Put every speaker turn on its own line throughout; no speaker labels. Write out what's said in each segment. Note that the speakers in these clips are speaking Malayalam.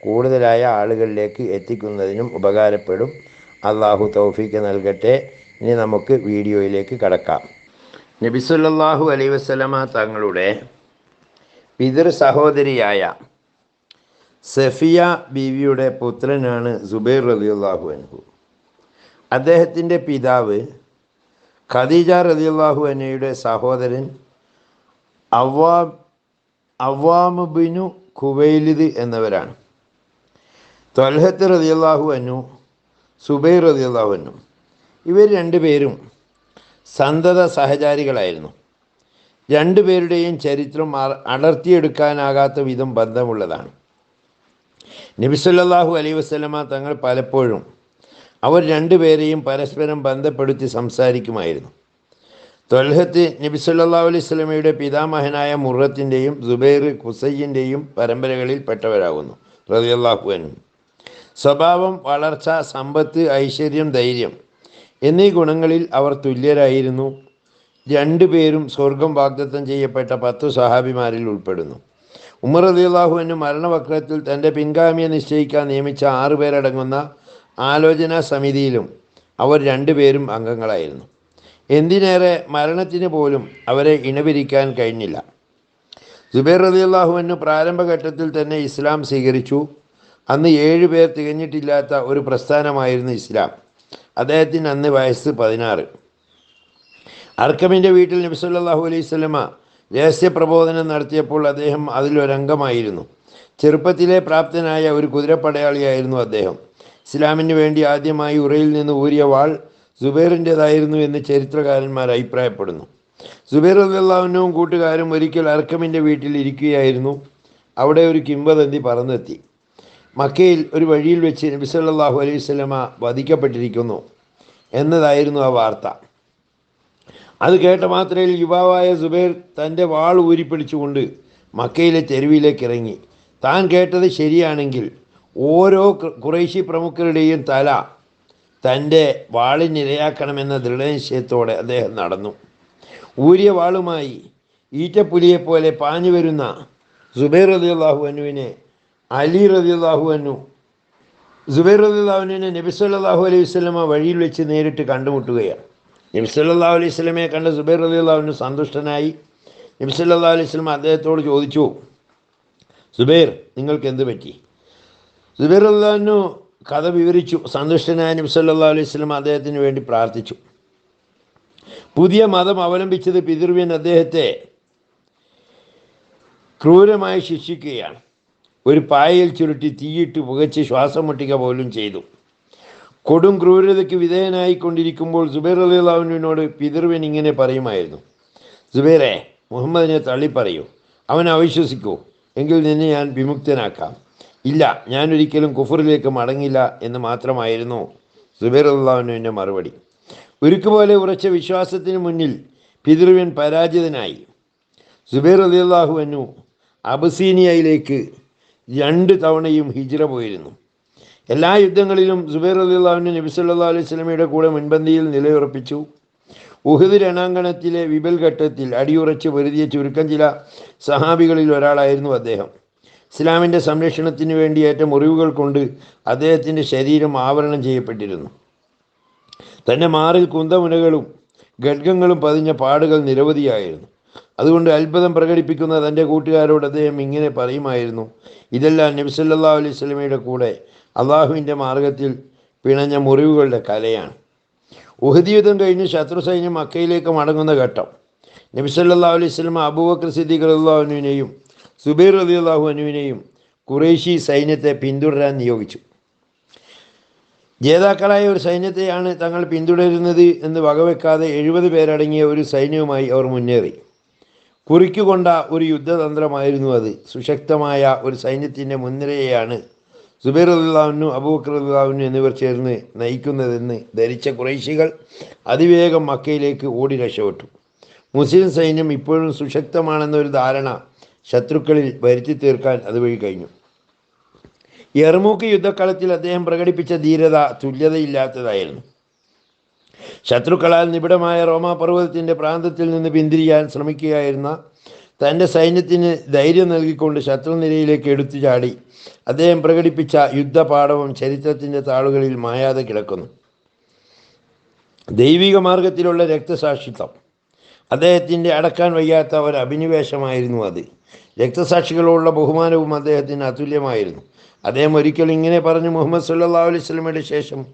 കൂടുതലായ ആളുകളിലേക്ക് എത്തിക്കുന്നതിനും ഉപകാരപ്പെടും. അള്ളാഹു തൗഫീക്ക് നൽകട്ടെ. ഇനി നമുക്ക് വീഡിയോയിലേക്ക് കടക്കാം. നബിസുല്ലാഹു അലൈ വസ്ലമ തങ്ങളുടെ പിതൃ സഹോദരിയായ സഫിയ ബീവിയുടെ പുത്രനാണ് സുബൈർ റലിയുള്ളാഹു അൻഹു. അദ്ദേഹത്തിന്റെ പിതാവ് ഖദീജ റലിയുള്ളാഹു അനയുടെ സഹോദരൻ അവ്വാ അവ്വാമുബിനു കുവൈലിദ് എന്നിവരാണ്. തൊൽഹത്ത് റതിയല്ലാഹു അനു സുബൈർ റതിയല്ലാഹു അനു ഇവർ രണ്ടുപേരും സന്തത സഹചാരികളായിരുന്നു. രണ്ടുപേരുടെയും ചരിത്രം അടർത്തിയെടുക്കാനാകാത്ത വിധം ബന്ധമുള്ളതാണ്. നബിസല്ലാഹു അലൈ വസ്ലമ തങ്ങൾ പലപ്പോഴും അവർ രണ്ടുപേരെയും പരസ്പരം ബന്ധപ്പെടുത്തി സംസാരിക്കുമായിരുന്നു. തൊൽഹത്ത് നബി സല്ലാ അലൈഹി സ്വലമയുടെ പിതാമഹനായ മുറത്തിന്റെയും സുബൈർ ഖുസയ്യന്റെയും പരമ്പരകളിൽ പെട്ടവരാകുന്നു റതിയല്ലാഹു അനു സ്വഭാവം വളർച്ച സമ്പത്ത് ഐശ്വര്യം ധൈര്യം എന്നീ ഗുണങ്ങളിൽ അവർ തുല്യരായിരുന്നു. രണ്ടുപേരും സ്വർഗം വാഗ്ദത്തം ചെയ്യപ്പെട്ട പത്ത് സഹാബിമാരിൽ ഉൾപ്പെടുന്നു. ഉമർ റതിയല്ലാഹുവിന് മരണവക്രത്തിൽ തന്റെ പിൻഗാമിയെ നിശ്ചയിക്കാൻ നിയമിച്ച ആറുപേരടങ്ങുന്ന ആലോചനാ സമിതിയിലും അവർ രണ്ടുപേരും അംഗങ്ങളായിരുന്നു. എന്തിനേറെ മരണത്തിന് പോലും അവരെ ഇണപിരിക്കാൻ കഴിഞ്ഞില്ല. സുബൈർ റതിയല്ലാഹുവിന് പ്രാരംഭഘട്ടത്തിൽ തന്നെ ഇസ്ലാം സ്വീകരിച്ചു. അന്ന് ഏഴ് പേർ തികഞ്ഞിട്ടില്ലാത്ത ഒരു പ്രസ്ഥാനമായിരുന്നു ഇസ്ലാം. അദ്ദേഹത്തിന് അന്ന് വയസ്സ് പതിനാറ്. അർക്കമിന്റെ വീട്ടിൽ നബിസുല്ലാഹു അലൈഹി സ്വലമ രഹസ്യപ്രബോധനം നടത്തിയപ്പോൾ അദ്ദേഹം അതിലൊരംഗമായിരുന്നു ചെറുപ്പത്തിലെ പ്രാപ്തനായ ഒരു കുതിരപ്പടയാളിയായിരുന്നു അദ്ദേഹം. ഇസ്ലാമിന് വേണ്ടി ആദ്യമായി ഉറയിൽ നിന്ന് ഊരിയ വാൾ സുബൈറിന്റെതായിരുന്നു എന്ന് ചരിത്രകാരന്മാർ അഭിപ്രായപ്പെടുന്നു. സുബൈർ അള്ളാഹുവിനും കൂട്ടുകാരും ഒരിക്കൽ അർക്കമിന്റെ വീട്ടിൽ ഇരിക്കുകയായിരുന്നു. അവിടെ ഒരു കിംവദന്തി പറന്നെത്തി. മക്കയിൽ ഒരു വഴിയിൽ വെച്ച് നബി സല്ലാഹു അലൈഹി സ്വലമ വധിക്കപ്പെട്ടിരിക്കുന്നു എന്നതായിരുന്നു ആ വാർത്ത. അത് കേട്ട മാത്രയിൽ യുവാവായ സുബൈർ തന്റെ വാൾ ഊരിപ്പിടിച്ചുകൊണ്ട് മക്കയിലെ തെരുവിലേക്ക് ഇറങ്ങി. താൻ കേട്ടത് ശരിയാണെങ്കിൽ ഓരോ കുറേശി പ്രമുഖരുടെയും തല തന്റെ വാളിനിരയാക്കണമെന്ന ദൃഢനിശ്ചയത്തോടെ അദ്ദേഹം നടന്നു. ഊരിയ വാളുമായി ഈറ്റപ്പുലിയെപ്പോലെ പാഞ്ഞു വരുന്ന സുബൈർ അള്ളാഹു അനുവിനെ അലി റതിയുള്ളാഹു അനു സുബൈർ റതിയുള്ളാഹുവിനെ നബിസ്വല്ലാഹു അലൈഹി വസ്ലമ വഴിയിൽ വെച്ച് നേരിട്ട് കണ്ടുമുട്ടുകയാണ്. നബിസ്വല്ലാഹു അലൈഹി സ്വലമയെ കണ്ട സുബൈർ റതിയുള്ളാഹുവിന് സന്തുഷ്ടനായി. നബിസ്വല്ലാ അലൈഹി സ്വലമ അദ്ദേഹത്തോട് ചോദിച്ചു സുബൈർ നിങ്ങൾക്ക് എന്ത് പറ്റി? സുബൈർ അള്ളാഹുനു കഥ വിവരിച്ചു സന്തുഷ്ടനായ നബി സല്ലാ അലൈഹി സ്വലം അദ്ദേഹത്തിന് വേണ്ടി പ്രാർത്ഥിച്ചു. പുതിയ മതം അവലംബിച്ചത് പിതൃവ്യൻ അദ്ദേഹത്തെ ക്രൂരമായി ശിക്ഷിക്കുകയാണ്. ഒരു പായയിൽ ചുരുട്ടി തീയിട്ട് പുകച്ച് ശ്വാസം മുട്ടിക പോലും ചെയ്തു. കൊടും ക്രൂരതയ്ക്ക് വിധേയനായിക്കൊണ്ടിരിക്കുമ്പോൾ സുബൈർ അലിള്ളാഹുവിനോട് പിതൃവൻ ഇങ്ങനെ പറയുമായിരുന്നു. സുബൈറെ മുഹമ്മദിനെ തള്ളിപ്പറയൂ. അവൻ അവിശ്വസിക്കൂ. എങ്കിൽ നിന്നെ ഞാൻ വിമുക്തനാക്കാം. ഇല്ല ഞാനൊരിക്കലും കുഫറിലേക്ക് മടങ്ങില്ല എന്ന് മാത്രമായിരുന്നു സുബൈർ അള്ളാഹുവിന്റെ മറുപടി. ഉരുക്കുപോലെ ഉറച്ച വിശ്വാസത്തിന് മുന്നിൽ പിതൃവൻ പരാജിതനായി. സുബൈർ അള്ളാഹുവിനു അബസീനിയയിലേക്ക് രണ്ട് തവണയും ഹിജ്ര പോയിരുന്നു. എല്ലാ യുദ്ധങ്ങളിലും സുബൈർ അലിള്ളാഹുവിന് നബി സല്ലാ അലൈഹി സ്വലമയുടെ കൂടെ മുൻപന്തിയിൽ നിലയുറപ്പിച്ചു. ഉഹദ് രണാങ്കണത്തിലെ വിപൽ ഘട്ടത്തിൽ അടിയുറച്ച് പൊരുതിയ ചുരുക്കം ചില സഹാബികളിൽ ഒരാളായിരുന്നു അദ്ദേഹം. ഇസ്ലാമിന്റെ സംരക്ഷണത്തിന് വേണ്ടി ഏറ്റ മുറിവുകൾ കൊണ്ട് അദ്ദേഹത്തിന്റെ ശരീരം ആവരണം ചെയ്യപ്പെട്ടിരുന്നു. തന്റെ മാറിൽ കുന്തമുനകളും ഖഡ്ഗങ്ങളും പതിഞ്ഞ പാടുകൾ നിരവധിയായിരുന്നു. അതുകൊണ്ട് അത്ഭുതം പ്രകടിപ്പിക്കുന്ന തന്റെ കൂട്ടുകാരോട് അദ്ദേഹം ഇങ്ങനെ പറയുമായിരുന്നു ഇതെല്ലാം നബിസല്ലാ അലൈഹി സ്വലമയുടെ കൂടെ അള്ളാഹുവിന്റെ മാർഗത്തിൽ പിണഞ്ഞ മുറിവുകളുടെ കലയാണ്. ഉഹദീയുദ്ധം കഴിഞ്ഞ് ശത്രു സൈന്യം മക്കയിലേക്ക് മടങ്ങുന്ന ഘട്ടം. നബിസല്ലാ അലൈഹി സ്വലമ അബൂബക്കർ സിദ്ദീഖ് അള്ളാഹുനുവിനെയും സുബൈർ അലി അള്ളാഹു അനുവിനെയും കുറേശി സൈന്യത്തെ പിന്തുടരാൻ നിയോഗിച്ചു. ജേതാക്കളായ ഒരു സൈന്യത്തെയാണ് തങ്ങൾ പിന്തുടരുന്നത് എന്ന് വകവെക്കാതെ എഴുപത് പേരടങ്ങിയ ഒരു സൈന്യവുമായി അവർ മുന്നേറി. കുറിക്കുകൊണ്ട ഒരു യുദ്ധതന്ത്രമായിരുന്നു അത്. സുശക്തമായ ഒരു സൈന്യത്തിന്റെ മുൻനിരയെയാണ് സുബൈർ അള്ളാഹുനു അബൂബക്കർ അള്ളാഹുനു എന്നിവർ ചേർന്ന് നയിക്കുന്നതെന്ന് ധരിച്ച കുറേശികൾ അതിവേഗം മക്കയിലേക്ക് ഓടി രക്ഷപ്പെട്ടു. മുസ്ലിം സൈന്യം ഇപ്പോഴും സുശക്തമാണെന്നൊരു ധാരണ ശത്രുക്കളിൽ വരുത്തി തീർക്കാൻ അതുവഴി കഴിഞ്ഞു. യർമൂക്ക് യുദ്ധക്കളത്തിൽ അദ്ദേഹം പ്രകടിപ്പിച്ച ധീരത തുല്യതയില്ലാത്തതായിരുന്നു. ശത്രുക്കളാൽ നിബിഡമായ റോമാപർവതത്തിന്റെ പ്രാന്തത്തിൽ നിന്ന് പിന്തിരിയാൻ ശ്രമിക്കുകയായിരുന്ന തന്റെ സൈന്യത്തിന് ധൈര്യം നൽകിക്കൊണ്ട് ശത്രുനിരയിലേക്ക് എടുത്തു ചാടി. അദ്ദേഹം പ്രകടിപ്പിച്ച യുദ്ധപാഠവും ചരിത്രത്തിന്റെ താളുകളിൽ മായാതെ കിടക്കുന്നു. ദൈവിക മാർഗത്തിലുള്ള രക്തസാക്ഷിത്വം. അദ്ദേഹത്തിന്റെ അടക്കാൻ വയ്യാത്ത ഒരു അഭിനിവേശമായിരുന്നു അത്. രക്തസാക്ഷികളോടുള്ള ബഹുമാനവും അദ്ദേഹത്തിന് അതുല്യമായിരുന്നു. അദ്ദേഹം ഒരിക്കലും ഇങ്ങനെ പറഞ്ഞു മുഹമ്മദ് സല്ലാ അലൈഹി സ്വലമയുടെ ശേഷം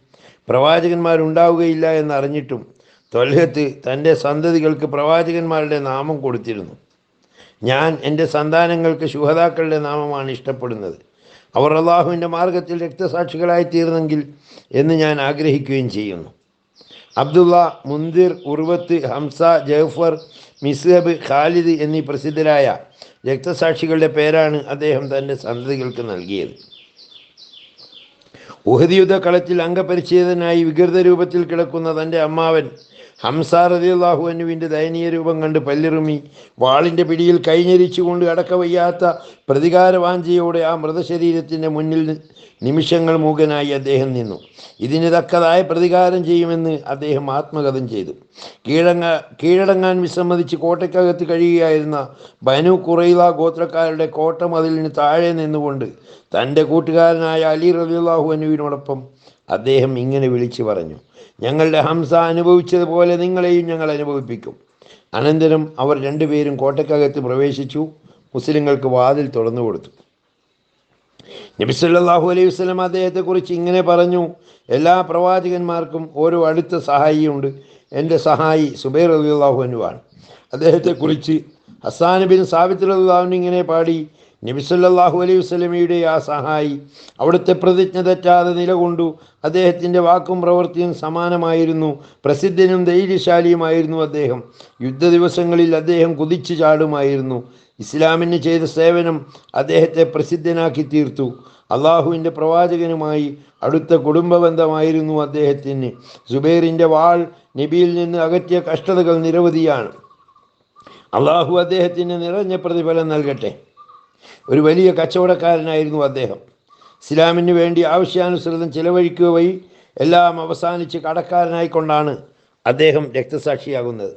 പ്രവാചകന്മാരുണ്ടാവുകയില്ല എന്നറിഞ്ഞിട്ടും തൊല്ലത്ത് തന്റെ സന്തതികൾക്ക് പ്രവാചകന്മാരുടെ നാമം കൊടുത്തിരുന്നു. ഞാൻ എന്റെ സന്താനങ്ങൾക്ക് ശുഹതാക്കളുടെ നാമമാണ് ഇഷ്ടപ്പെടുന്നത്. അവർ അള്ളാഹുവിന്റെ മാർഗത്തിൽ രക്തസാക്ഷികളായി തീർന്നെങ്കിൽ എന്ന് ഞാൻ ആഗ്രഹിക്കുകയും ചെയ്യുന്നു. അബ്ദുള്ള മുന്തിർ ഉർവത്ത് ഹംസ ജഫർ മിസ്ഹബ് ഖാലിദ് എന്നീ പ്രസിദ്ധരായ രക്തസാക്ഷികളുടെ പേരാണ് അദ്ദേഹം തന്റെ സന്തതികൾക്ക് നൽകിയത്. ഉഹദ് യുദ്ധക്കളത്തിൽ അംഗപരിച്ഛേദനായി വികൃത രൂപത്തിൽ കിടക്കുന്ന തന്റെ അമ്മാവൻ ഹംസ റതിയുള്ളാഹു അനുവിന്റെ ദയനീയ രൂപം കണ്ട് പല്ലിറുമി വാളിന്റെ പിടിയിൽ കൈഞ്ഞരിച്ചുകൊണ്ട് അടക്കവയ്യാത്ത പ്രതികാരവാഞ്ചയോടെ ആ മൃതശരീരത്തിന്റെ മുന്നിൽ നിമിഷങ്ങൾ മൂകനായി അദ്ദേഹം നിന്നു. ഇതിന് തക്കതായ പ്രതികാരം ചെയ്യുമെന്ന് അദ്ദേഹം ആത്മകഥം ചെയ്തു. കീഴങ്ങ കീഴടങ്ങാൻ വിസമ്മതിച്ച് കോട്ടയ്ക്കകത്ത് കഴിയുകയായിരുന്ന ബനു കുറൈല ഗോത്രക്കാരുടെ കോട്ട മതിലിന് താഴെ നിന്നുകൊണ്ട് തന്റെ കൂട്ടുകാരനായ അലി റബിള്ളാഹു അനുവിനോടൊപ്പം അദ്ദേഹം ഇങ്ങനെ വിളിച്ചു പറഞ്ഞു. ഞങ്ങളുടെ ഹംസ അനുഭവിച്ചതുപോലെ നിങ്ങളെയും ഞങ്ങൾ അനുഭവിപ്പിക്കും. അനന്തരം അവർ രണ്ടുപേരും കോട്ടയ്ക്കകത്ത് പ്രവേശിച്ചു മുസ്ലിങ്ങൾക്ക് വാതിൽ തുറന്നു കൊടുത്തു. നബിസല്ലാഹു അലൈഹി വസ്ലം അദ്ദേഹത്തെക്കുറിച്ച് ഇങ്ങനെ പറഞ്ഞു എല്ലാ പ്രവാചകന്മാർക്കും ഓരോ അടുത്ത സഹായിയുണ്ട്. എന്റെ സഹായി സുബൈർ അലിള്ളാഹു അനുവാണ് അദ്ദേഹത്തെക്കുറിച്ച് ഹസാൻ ബിൻ സാബിത്ത് അള്ളാഹുവിന് ഇങ്ങനെ പാടി നബിസല്ലാഹു അലൈഹി വസ്ലമിയുടെ ആ സഹായി അവിടുത്തെ പ്രതിജ്ഞ തെറ്റാതെ നിലകൊണ്ടു. അദ്ദേഹത്തിന്റെ വാക്കും പ്രവൃത്തിയും സമാനമായിരുന്നു. പ്രസിദ്ധനും ധൈര്യശാലിയുമായിരുന്നു അദ്ദേഹം. യുദ്ധ ദിവസങ്ങളിൽ അദ്ദേഹം കുതിച്ചു ചാടുമായിരുന്നു. ഇസ്ലാമിന് ചെയ്ത സേവനം അദ്ദേഹത്തെ പ്രസിദ്ധനാക്കി തീർത്തു. അള്ളാഹുവിന്റെ പ്രവാചകനുമായി അടുത്ത കുടുംബ ബന്ധമായിരുന്നു അദ്ദേഹത്തിന്. സുബൈറിന്റെ വാൾ നബിയിൽ നിന്ന് അകറ്റിയ കഷ്ടതകൾ നിരവധിയാണ്. അള്ളാഹു അദ്ദേഹത്തിന് നിറഞ്ഞ പ്രതിഫലം നൽകട്ടെ. ഒരു വലിയ കച്ചവടക്കാരനായിരുന്നു അദ്ദേഹം. ഇസ്ലാമിന് വേണ്ടി ആവശ്യാനുസൃതം ചിലവഴിക്കുക വഴി എല്ലാം അവസാനിച്ച് കടക്കാരനായിക്കൊണ്ടാണ് അദ്ദേഹം രക്തസാക്ഷിയാകുന്നത്.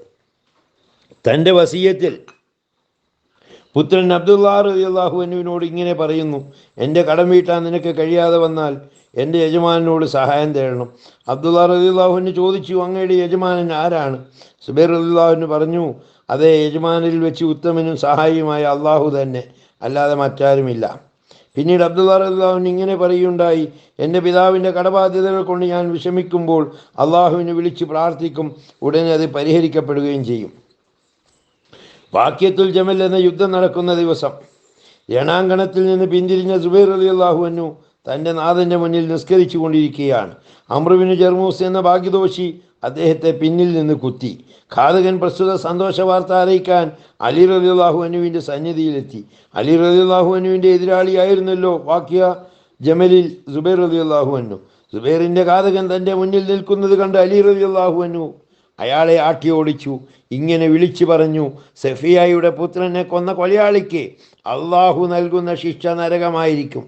തന്റെ വസീയത്തിൽ പുത്രൻ അബ്ദുല്ലാ റളിയല്ലാഹു അനുവിനോട് ഇങ്ങനെ പറയുന്നു എന്റെ കടം വീട്ടാൻ നിനക്ക് കഴിയാതെ വന്നാൽ എന്റെ യജമാനോട് സഹായം തേടണം. അബ്ദുല്ലാ റളിയല്ലാഹുവിന് ചോദിച്ചു അങ്ങയുടെ യജമാനൻ ആരാണ്? സുബൈർ റളിയല്ലാഹുവിന് പറഞ്ഞു അതേ യജമാനിൽ വെച്ച് ഉത്തമനും സഹായിയുമായ അള്ളാഹു തന്നെ. അല്ലാതെ മറ്റാരുമില്ല. പിന്നീട് അബ്ദുല്ലാ റളിയല്ലാഹുവിന് ഇങ്ങനെ പറയുണ്ടായി എന്റെ പിതാവിന്റെ കടബാധ്യതകൾ കൊണ്ട് ഞാൻ വിഷമിക്കുമ്പോൾ അള്ളാഹുവിനെ വിളിച്ച് പ്രാർത്ഥിക്കും ഉടനെ അത് പരിഹരിക്കപ്പെടുകയും ചെയ്യും. വാക്യത്തുൽ ജമൽ എന്ന യുദ്ധം നടക്കുന്ന ദിവസം രണാങ്കണത്തിൽ നിന്ന് പിന്തിരിഞ്ഞ സുബൈർ അലി അള്ളാഹുവിനു തന്റെ നാഥന്റെ മുന്നിൽ നിസ്കരിച്ചു കൊണ്ടിരിക്കുകയാണ് അമ്രുവിന് ജർമൂസ് എന്ന ഭാഗ്യദോഷി അദ്ദേഹത്തെ പിന്നിൽ നിന്ന് കുത്തി. ഘാതകൻ പ്രസ്തുത സന്തോഷ വാർത്ത അറിയിക്കാൻ അലി റലിയുള്ളാഹു അനുവിന്റെ സന്നിധിയിലെത്തി. അലി റലിയുള്ളാഹു അനുവിന്റെ എതിരാളിയായിരുന്നല്ലോ വാക്യ ജമലിൽ സുബൈർ റലിയുള്ളാഹു അന്നു സുബൈറിന്റെ ഘാതകൻ തന്റെ മുന്നിൽ നിൽക്കുന്നത് കണ്ട് അലി റലി അള്ളാഹു അന്നു അയാളെ ആട്ടി ഓടിച്ചു. ഇങ്ങനെ വിളിച്ചു പറഞ്ഞു സഫിയായുടെ പുത്രനെ കൊന്ന കൊലയാളിക്ക് അള്ളാഹു നൽകുന്ന ശിക്ഷ നരകമായിരിക്കും.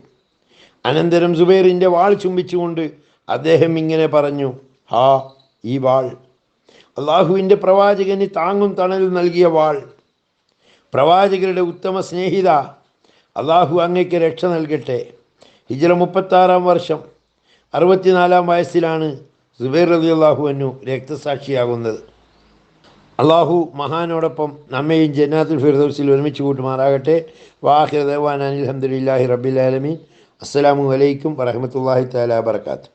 അനന്തരം സുബൈറിന്റെ വാൾ ചുംബിച്ചുകൊണ്ട് അദ്ദേഹം ഇങ്ങനെ പറഞ്ഞു ഹാ ഈ വാൾ. അള്ളാഹുവിന്റെ പ്രവാചകന് താങ്ങും തണലും നൽകിയ വാൾ. പ്രവാചകരുടെ ഉത്തമ സ്നേഹിത. അള്ളാഹു അങ്ങയ്ക്ക് രക്ഷ നൽകട്ടെ. ഹിജറ മുപ്പത്താറാം വർഷം അറുപത്തിനാലാം വയസ്സിലാണ് സുബൈർ അലി അള്ളാഹു അന്നു രക്തസാക്ഷിയാകുന്നത്. അള്ളാഹു മഹാനോടൊപ്പം നമ്മയും ജന്നാത്തുൽ ഫിർദൗസിൽ ഒരുമിച്ച് കൂട്ടുമാറാകട്ടെ. വാഹിർ ദേവാൻ അനിൽ അഹമ്മദില്ലാഹി റബ്ബിൽ ആലമീൻ. അസ്സലാമു അലൈക്കും വറഹമത്തല്ലാഹി തആല വബറകാതുഹു.